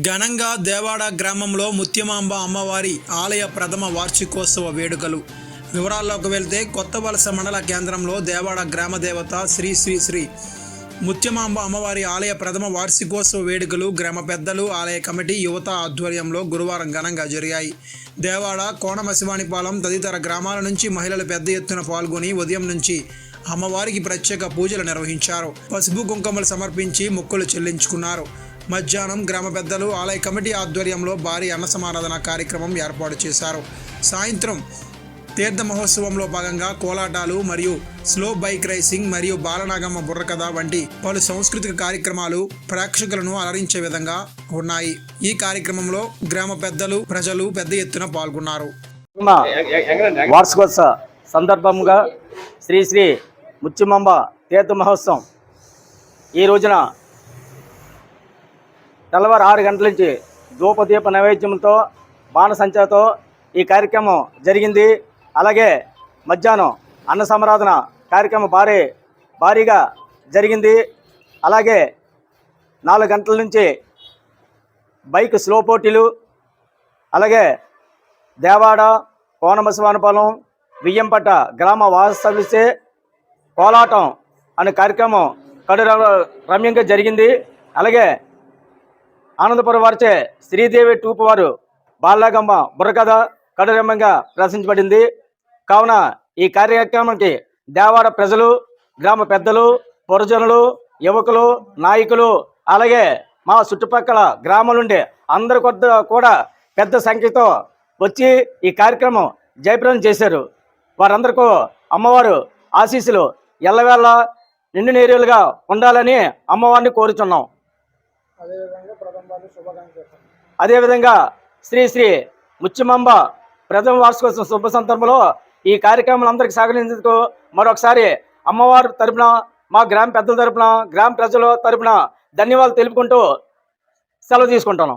ఘనంగా దేవాడ గ్రామంలో ముత్యమాంబ అమ్మవారి ఆలయ ప్రథమ వార్షికోత్సవ వేడుకలు. వివరాల్లోకి వెళ్తే కొత్త వలస మండల కేంద్రంలో దేవాడ గ్రామ దేవత శ్రీ శ్రీ శ్రీ ముత్యమాంబ అమ్మవారి ఆలయ ప్రథమ వార్షికోత్సవ వేడుకలు గ్రామ పెద్దలు ఆలయ కమిటీ యువత ఆధ్వర్యంలో గురువారం ఘనంగా జరిగాయి. దేవాడ కోణమశివానిపాలెం తదితర గ్రామాల నుంచి మహిళలు పెద్ద ఎత్తున పాల్గొని ఉదయం నుంచి అమ్మవారికి ప్రత్యేక పూజలు నిర్వహించారు. పసుపు కుంకుమలు సమర్పించి మొక్కులు చెల్లించుకున్నారు. మధ్యాహ్నం గ్రామ పెద్దలు ఆలయ కమిటీ ఆధ్వర్యంలో భారీ అన్న సమారాధన కార్యక్రమం ఏర్పాటు చేశారు. సాయంత్రం తీర్థ మహోత్సవంలో భాగంగా కోలాటాలు మరియు స్లో బైక్ రైసింగ్ మరియు బాలనాగమ్మ బుర్రకథ వంటి పలు సాంస్కృతిక కార్యక్రమాలు ప్రేక్షకులను అలరించే విధంగా ఉన్నాయి. ఈ కార్యక్రమంలో గ్రామ పెద్దలు ప్రజలు పెద్ద ఎత్తున పాల్గొన్నారు. వార్షికోత్సవ సందర్భంగా శ్రీ శ్రీ ముచ్చుమంబ తీర్థ మహోత్సవం ఈ రోజున తెల్లవారు ఆరు గంటల నుంచి ధూపదీప నైవేద్యంతో బాణసంచాతో ఈ కార్యక్రమం జరిగింది. అలాగే మధ్యాహ్నం అన్న సమరాధన కార్యక్రమం భారీ భారీగా జరిగింది. అలాగే నాలుగు గంటల నుంచి బైక్ స్లో పోటీలు అలాగే దేవాడ కోనమశివానపాలెం బియ్యంపట్ట గ్రామ వాస్తవిస్తే కోలాటం అనే కార్యక్రమం కడు రమ్యంగా జరిగింది. అలాగే ఆనందపురం వారిచే శ్రీదేవి టూపు వారు బాలాగమ్మ బుర్రకథ కడరమ్మంగా ప్రదర్శించబడింది. కావున ఈ కార్యక్రమానికి దేవాడ ప్రజలు గ్రామ పెద్దలు పురజనులు యువకులు నాయకులు అలాగే మా చుట్టుపక్కల గ్రామం నుండి అందరి కొద్ది కూడా పెద్ద సంఖ్యతో వచ్చి ఈ కార్యక్రమం జయప్రదం చేశారు. వారందరికీ అమ్మవారు ఆశీస్సులు ఎల్లవేళ నిండు నేరులుగా ఉండాలని అమ్మవారిని కోరుచున్నాం. అదేవిధంగా శ్రీ శ్రీ ముత్యమాంబ ప్రథమ వార్షికోత్సవం శుభ సందర్భంలో ఈ కార్యక్రమం అందరికి సహకరించేందుకు మరొకసారి అమ్మవారి తరపున మా గ్రామ పెద్దల తరపున గ్రామ ప్రజల తరపున ధన్యవాదాలు తెలుపుకుంటూ సెలవు తీసుకుంటాను